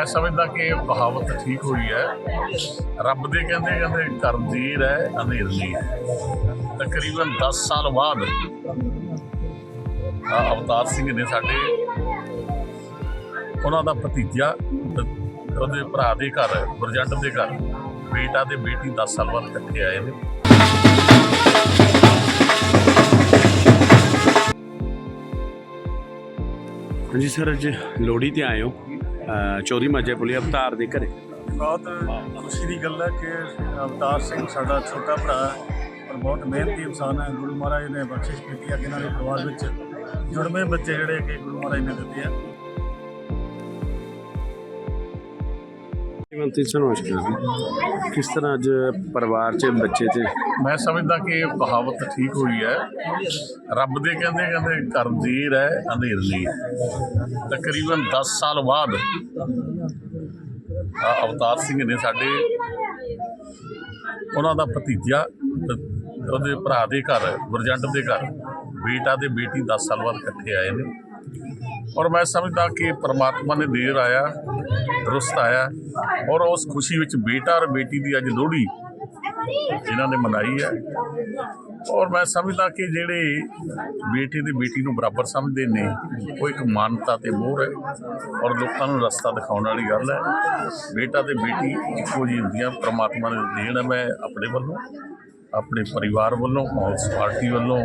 ਮੈਂ ਸਮਝਦਾ ਕਿ ਇਹ ਕਹਾਵਤ ਠੀਕ ਹੋਈ ਹੈ। ਰੱਬ ਦੇ ਕਹਿੰਦੇ ਕਹਿੰਦੇ ਘਰ ਦੇਰ ਹੈ ਅੰਧੇਰ ਨਹੀਂ ਹੈ। ਤਕਰੀਬਨ 10 ਸਾਲ ਬਾਅਦ ਅਵਤਾਰ ਸਿੰਘ ਨੇ ਸਾਡੇ ਉਹਨਾਂ ਦਾ ਭਤੀਜਾ, ਉਹਦੇ ਭਰਾ ਦੇ ਘਰ ਬਰਜੰਡ ਦੇ ਘਰ, ਬੇਟਾ ਤੇ ਬੇਟੀ 10 ਸਾਲ ਬਾਅਦ ਇਕੱਠੇ ਆਏ ਨੇ। ਹਾਂਜੀ ਸਰ, ਅੱਜ ਲੋਹੜੀ ਤੇ ਆਏ ਹੋ। ਚੌਧਰੀ ਮਾਜਾ ਪੁਲੀ ਅਵਤਾਰ ਦੇ ਘਰੇ। ਬਹੁਤ ਖੁਸ਼ੀ ਦੀ ਗੱਲ ਹੈ ਕਿ ਅਵਤਾਰ ਸਿੰਘ ਸਾਡਾ ਛੋਟਾ ਭਰਾ ਹੈ ਪਰ ਬਹੁਤ ਮਿਹਨਤੀ ਇਨਸਾਨ ਹੈ। ਗੁਰੂ ਮਹਾਰਾਜ ਨੇ ਬਖਸ਼ਿਸ਼ ਕੀਤੀ ਹੈ ਕਿ ਇਹਨਾਂ ਦੇ ਪਰਿਵਾਰ ਵਿੱਚ ਜੁੜਵੇਂ ਬੱਚੇ ਜਿਹੜੇ ਕਿ ਗੁਰੂ ਮਹਾਰਾਜ ਨੇ ਦਿੱਤੇ ਆ। ਮੰਤਰੀ ਸਰ ਨਮਸਕਾਰ ਕਿਸ ਤਰ੍ਹਾਂ ਅੱਜ ਪਰਿਵਾਰ 'ਚ, ਬੱਚੇ ਤੇ ਮੈਂ ਸਮਝਦਾ ਕਿ ਇਹ ਕਹਾਵਤ ਠੀਕ ਹੋਈ ਹੈ। ਰੱਬ ਦੇ ਕਹਿੰਦੇ ਕਹਿੰਦੇ ਘਰ ਹੈ, ਅੰਧੇਰ ਨਹੀਂ ਤਕਰੀਬਨ 10 ਸਾਲ ਬਾਅਦ ਅਵਤਾਰ ਸਿੰਘ ਨੇ ਸਾਡੇ ਉਹਨਾਂ ਦਾ ਭਤੀਜਾ ਉਹਦੇ ਭਰਾ ਦੇ ਘਰ ਬਰਜੰਡ ਦੇ ਘਰ, ਬੇਟਾ ਤੇ ਬੇਟੀ 10 ਸਾਲ ਬਾਅਦ ਇਕੱਠੇ ਆਏ ਨੇ। ਔਰ ਮੈਂ ਸਮਝਦਾ ਕਿ ਪ੍ਰਮਾਤਮਾ ਨੇ ਦੇਰ ਆਇਆ, ਦਰੁਸਤ ਆਇਆ ਔਰ ਉਸ ਖੁਸ਼ੀ ਵਿੱਚ ਬੇਟਾ ਔਰ ਬੇਟੀ ਦੀ ਅੱਜ ਲੋਹੜੀ ਇਹਨਾਂ ਨੇ ਮਨਾਈ ਹੈ। ਔਰ ਮੈਂ ਸਮਝਦਾ ਕਿ ਜਿਹੜੇ ਬੇਟੇ ਤੇ ਬੇਟੀ ਨੂੰ ਬਰਾਬਰ ਸਮਝਦੇ ਨੇ, ਉਹ ਇੱਕ ਮਾਨਤਾ ਤੇ ਮੋਹਰ ਹੈ ਔਰ ਲੋਕਾਂ ਨੂੰ ਰਸਤਾ ਦਿਖਾਉਣ ਵਾਲੀ ਗੱਲ ਹੈ। ਬੇਟਾ ਤੇ ਬੇਟੀ ਇੱਕੋ ਜਿਹੀ ਹੁੰਦੀਆਂ, ਪ੍ਰਮਾਤਮਾ ਨੇ ਦੇਣ ਹੈ, ਮੈਂ ਆਪਣੇ ਵੱਲੋਂ। ਆਪਣੇ ਪਰਿਵਾਰ ਵੱਲੋਂ ਕਾਂਗਰਸ ਪਾਰਟੀ ਵੱਲੋਂ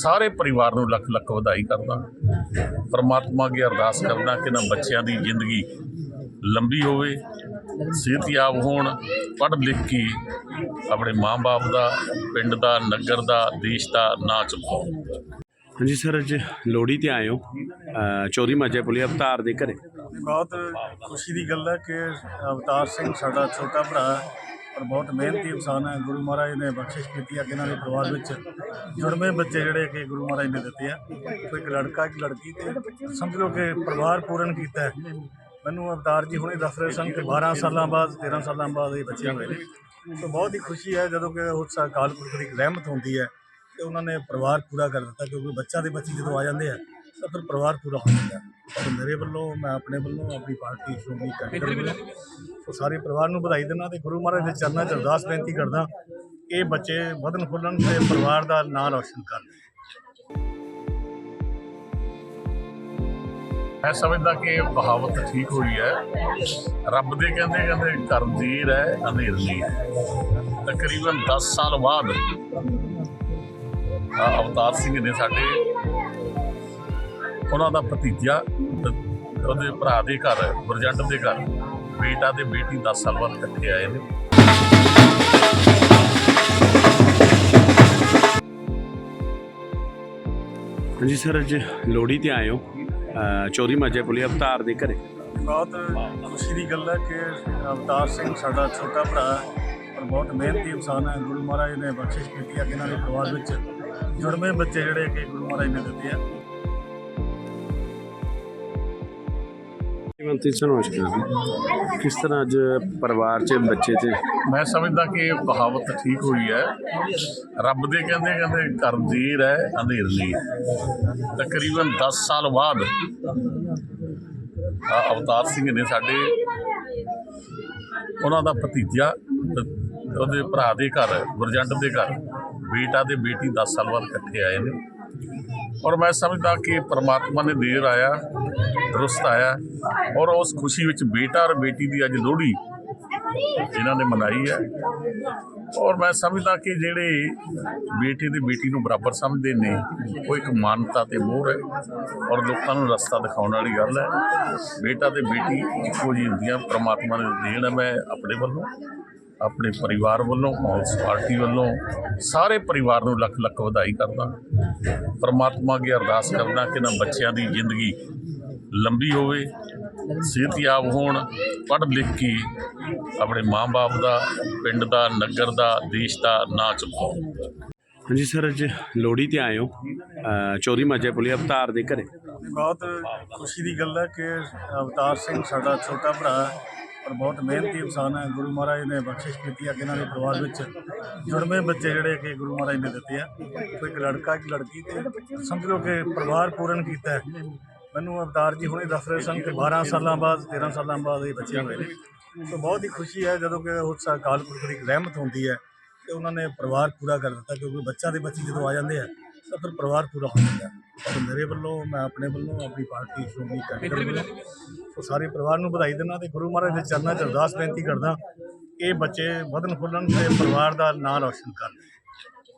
ਸਾਰੇ ਪਰਿਵਾਰ ਨੂੰ ਲੱਖ ਲੱਖ ਵਧਾਈ ਕਰਦਾ। ਪਰਮਾਤਮਾ ਅੱਗੇ ਅਰਦਾਸ ਕਰਦਾ ਕਿ ਨਾ ਬੱਚਿਆਂ ਦੀ ਜ਼ਿੰਦਗੀ ਲੰਬੀ ਹੋਵੇ ਸਿਹਤਯਾਬ ਹੋਣ ਪੜ੍ਹ ਲਿਖ ਕੇ ਆਪਣੇ ਮਾਂ-ਬਾਪ ਦਾ ਪਿੰਡ ਦਾ ਨਗਰ ਦਾ ਦੇਸ਼ ਦਾ ਨਾਂ ਚੁੱਕੋ। ਹਾਂਜੀ ਸਰ ਅੱਜ ਲੋਹੜੀ ਤੇ ਆਏ ਹੋ। ਚੌਧਰੀ ਮਾਜਾ ਪੁਲੀ ਅਵਤਾਰ ਦੇ ਘਰੇ। ਬਹੁਤ ਖੁਸ਼ੀ ਦੀ ਗੱਲ ਹੈ ਕਿ ਅਵਤਾਰ ਸਿੰਘ ਸਾਡਾ ਛੋਟਾ ਭਰਾ ਪਰ ਬਹੁਤ ਮਿਹਨਤੀ ਇਨਸਾਨ ਹੈ। ਗੁਰੂ ਮਹਾਰਾਜ ਨੇ ਬਖਸ਼ਿਸ਼ ਕੀਤੀ ਹੈ ਕਿ ਇਹਨਾਂ ਦੇ ਪਰਿਵਾਰ ਵਿੱਚ ਜੁੜਵੇਂ ਬੱਚੇ ਜਿਹੜੇ ਕਿ ਗੁਰੂ ਮਹਾਰਾਜ ਨੇ ਦਿੱਤੇ ਆ। ਕੋਈ ਇੱਕ ਲੜਕਾ, ਇੱਕ ਲੜਕੀ ਤੇ ਸਮਝ ਲਓ ਕਿ ਪਰਿਵਾਰ ਪੂਰਨ ਕੀਤਾ ਹੈ। ਮੈਨੂੰ ਅਵਤਾਰ ਜੀ ਹੁਣੇ ਦੱਸ ਰਹੇ ਸਨ ਕਿ 12 ਸਾਲਾਂ ਬਾਅਦ 13 ਸਾਲਾਂ ਬਾਅਦ ਇਹ ਬੱਚੇ ਹੋਏ ਨੇ। ਤਾਂ ਬਹੁਤ ਹੀ ਖੁਸ਼ੀ ਹੈ ਜਦੋਂ ਕਿ ਉਸ ਅਕਾਲ ਪੁਰਖ ਦੀ ਰਹਿਮਤ ਹੁੰਦੀ ਹੈ ਤੇ ਉਹਨਾਂ ਨੇ ਪਰਿਵਾਰ ਪੂਰਾ ਕਰ ਦਿੱਤਾ ਕਿਉਂਕਿ ਬੱਚਾ ਦੇ ਬੱਚੇ ਜਦੋਂ ਆ ਜਾਂਦੇ ਆ, ਤਾਂ ਫਿਰ ਪਰਿਵਾਰ ਪੂਰਾ ਹੋ ਜਾਂਦਾ ਤੇ ਮੇਰੇ ਵੱਲੋਂ ਮੈਂ ਆਪਣੇ ਵੱਲੋਂ ਆਪਣੀ ਪਾਰਟੀ ਸ਼੍ਰੋਮਣੀ ਦਲ ਵੱਲੋਂ ਉਹ ਸਾਰੇ ਪਰਿਵਾਰ ਨੂੰ ਵਧਾਈ ਦਿੰਦਾ ਤੇ ਗੁਰੂ ਮਹਾਰਾਜ ਦੇ ਚਰਨਾਂ 'ਚ ਅਰਦਾਸ ਬੇਨਤੀ ਕਰਦਾ ਇਹ ਬੱਚੇ ਵਧਨ ਫੁੱਲਣ ਤੇ ਪਰਿਵਾਰ ਦਾ ਨਾਂ ਰੌਸ਼ਨ ਕਰਨ। ਮੈਂ ਸਮਝਦਾ ਕਿ ਇਹ ਕਹਾਵਤ ਠੀਕ ਹੋਈ ਹੈ। ਰੱਬ ਦੇ ਕਹਿੰਦੇ ਕਹਿੰਦੇ ਘਰ ਦੇਰ ਹੈ ਅੰਧੇਰ ਨਹੀਂ ਹੈ। ਤਕਰੀਬਨ 10 ਸਾਲ ਬਾਅਦ ਅਵਤਾਰ ਸਿੰਘ ਨੇ ਸਾਡੇ ਉਹਨਾਂ ਦਾ ਭਤੀਜਾ ਉਹਦੇ ਭਰਾ ਦੇ ਘਰ ਬਰਜੰਡ ਦੇ ਘਰ ਬੇਟਾ ਤੇ ਬੇਟੀ 10 ਸਾਲ ਬਾਅਦ ਇਕੱਠੇ ਆਏ ਨੇ। ਹਾਂਜੀ ਸਰ ਅੱਜ ਲੋਹੜੀ ਤੇ ਆਏ ਹੋ। ਚੌਧਰੀ ਮਾਜਾ ਪੁਲੀ ਅਵਤਾਰ ਦੇ ਘਰੇ। ਬਹੁਤ ਖੁਸ਼ੀ ਦੀ ਗੱਲ ਹੈ ਕਿ ਅਵਤਾਰ ਸਿੰਘ ਸਾਡਾ ਛੋਟਾ ਭਰਾ ਪਰ ਬਹੁਤ ਮਿਹਨਤੀ ਇਨਸਾਨ ਹੈ। ਗੁਰੂ ਮਹਾਰਾਜ ਨੇ ਬਖਸ਼ਿਸ਼ ਕੀਤੀ ਹੈ ਕਿ ਇਹਨਾਂ ਦੇ ਪਰਿਵਾਰ ਵਿੱਚ ਜੁੜਵੇਂ ਬੱਚੇ ਜਿਹੜੇ ਕਿ ਗੁਰੂ ਮਹਾਰਾਜ ਨੇ ਦਿੱਤੇ ਆ। ਮੰਤਰੀ ਸਰ ਨਮਸਕਾਰ ਕਿਸ ਤਰ੍ਹਾਂ ਅੱਜ ਪਰਿਵਾਰ 'ਚ, ਬੱਚੇ ਤੇ ਮੈਂ ਸਮਝਦਾ ਕਿ ਇਹ ਕਹਾਵਤ ਠੀਕ ਹੋਈ ਹੈ। ਰੱਬ ਦੇ ਕਹਿੰਦੇ ਕਹਿੰਦੇ ਘਰ ਦੇਰ ਹੈ, ਅੰਧੇਰ ਨਹੀਂ ਤਕਰੀਬਨ 10 ਸਾਲ ਬਾਅਦ ਅਵਤਾਰ ਸਿੰਘ ਨੇ ਸਾਡੇ ਉਹਨਾਂ ਦਾ ਭਤੀਜਾ ਉਹਦੇ ਭਰਾ ਦੇ ਘਰ, ਗੁਰਜੰਟ ਦੇ ਘਰ ਬੇਟਾ ਤੇ ਬੇਟੀ 10 ਸਾਲ ਬਾਅਦ ਇਕੱਠੇ ਆਏ ਨੇ। ਔਰ ਮੈਂ ਸਮਝਦਾ ਕਿ ਪ੍ਰਮਾਤਮਾ ਨੇ ਦੇਰ ਆਇਆ, ਦਰੁਸਤ ਆਇਆ ਔਰ ਉਸ ਖੁਸ਼ੀ ਵਿੱਚ ਬੇਟਾ ਔਰ ਬੇਟੀ ਦੀ ਅੱਜ ਲੋਹੜੀ ਜਿਨ੍ਹਾਂ ਨੇ ਮਨਾਈ ਹੈ। ਔਰ ਮੈਂ ਸਮਝਦਾ ਕਿ ਜਿਹੜੇ ਬੇਟੇ ਤੇ ਬੇਟੀ ਨੂੰ ਬਰਾਬਰ ਸਮਝਦੇ ਨੇ, ਉਹ ਇੱਕ ਮਾਨਤਾ ਤੇ ਮੋਹਰ ਹੈ ਔਰ ਲੋਕਾਂ ਨੂੰ ਰਸਤਾ ਦਿਖਾਉਣ ਵਾਲੀ ਗੱਲ ਹੈ। ਬੇਟਾ ਤੇ ਬੇਟੀ ਇੱਕੋ ਜਿਹੀ ਹੁੰਦੀਆਂ, ਪ੍ਰਮਾਤਮਾ ਨੇ ਦੇਣ ਹੈ, ਮੈਂ ਆਪਣੇ ਵੱਲੋਂ। ਆਪਣੇ ਪਰਿਵਾਰ ਵੱਲੋਂ ਕਾਂਗਰਸ ਪਾਰਟੀ ਵੱਲੋਂ ਸਾਰੇ ਪਰਿਵਾਰ ਨੂੰ ਲੱਖ ਲੱਖ ਵਧਾਈ ਕਰਦਾ। ਪਰਮਾਤਮਾ ਅੱਗੇ ਅਰਦਾਸ ਕਰਦਾ ਕਿ ਨਾ ਬੱਚਿਆਂ ਦੀ ਜ਼ਿੰਦਗੀ ਲੰਬੀ ਹੋਵੇ ਸਿਹਤਯਾਬ ਹੋਣ ਪੜ੍ਹ ਲਿਖ ਕੇ ਆਪਣੇ ਮਾਂ-ਬਾਪ ਦਾ ਪਿੰਡ ਦਾ ਨਗਰ ਦਾ ਦੇਸ਼ ਦਾ ਨਾਂ ਚੁੱਕੋ। ਹਾਂਜੀ ਸਰ ਅੱਜ ਲੋਹੜੀ ਤੇ ਆਏ ਹੋ। ਚੌਧਰੀ ਮਾਜਾ ਪੁਲੀ ਅਵਤਾਰ ਦੇ ਘਰੇ। ਬਹੁਤ ਖੁਸ਼ੀ ਦੀ ਗੱਲ ਹੈ ਕਿ ਅਵਤਾਰ ਸਿੰਘ ਸਾਡਾ ਛੋਟਾ ਭਰਾ ਪਰ ਬਹੁਤ ਮਿਹਨਤੀ ਇਨਸਾਨ ਹੈ। ਗੁਰੂ ਮਹਾਰਾਜ ਨੇ ਬਖਸ਼ਿਸ਼ ਕੀਤੀ ਹੈ ਕਿ ਇਹਨਾਂ ਦੇ ਪਰਿਵਾਰ ਵਿੱਚ ਜੁੜਵੇਂ ਬੱਚੇ ਜਿਹੜੇ ਕਿ ਗੁਰੂ ਮਹਾਰਾਜ ਨੇ ਦਿੱਤੇ ਆ। ਕੋਈ ਇੱਕ ਲੜਕਾ, ਇੱਕ ਲੜਕੀ ਤੇ ਸਮਝ ਲਓ ਕਿ ਪਰਿਵਾਰ ਪੂਰਨ ਕੀਤਾ ਹੈ। ਮੈਨੂੰ ਅਵਤਾਰ ਜੀ ਹੁਣੇ ਦੱਸ ਰਹੇ ਸਨ ਕਿ 12 ਸਾਲਾਂ ਬਾਅਦ 13 ਸਾਲਾਂ ਬਾਅਦ ਇਹ ਬੱਚੇ ਹੋਏ ਨੇ। ਤਾਂ ਬਹੁਤ ਹੀ ਖੁਸ਼ੀ ਹੈ ਜਦੋਂ ਕਿ ਉਸ ਅਕਾਲ ਪੁਰਖ ਦੀ ਰਹਿਮਤ ਹੁੰਦੀ ਹੈ ਤੇ ਉਹਨਾਂ ਨੇ ਪਰਿਵਾਰ ਪੂਰਾ ਕਰ ਦਿੱਤਾ ਕਿਉਂਕਿ ਬੱਚਾ ਦੇ ਬੱਚੇ ਜਦੋਂ ਆ ਜਾਂਦੇ ਆ ਤਾਂ ਫਿਰ ਪਰਿਵਾਰ ਪੂਰਾ ਹੋ ਜਾਂਦਾ ਤੇ ਮੇਰੇ ਵੱਲੋਂ, ਮੈਂ ਆਪਣੇ ਵੱਲੋਂ ਆਪਣੀ ਪਾਰਟੀ ਸ਼੍ਰੋਮਣੀ ਅਕਾਲੀ ਵੱਲੋਂ ਉਹ ਸਾਰੇ ਪਰਿਵਾਰ ਨੂੰ ਵਧਾਈ ਦਿੰਦਾ ਤੇ ਗੁਰੂ ਮਹਾਰਾਜ ਦੇ ਚਰਨਾਂ 'ਚ ਅਰਦਾਸ ਬੇਨਤੀ ਕਰਦਾ ਇਹ ਬੱਚੇ ਵਧਨ ਫੁੱਲਣ ਤੇ ਪਰਿਵਾਰ ਦਾ ਨਾਂ ਰੌਸ਼ਨ ਕਰਨ।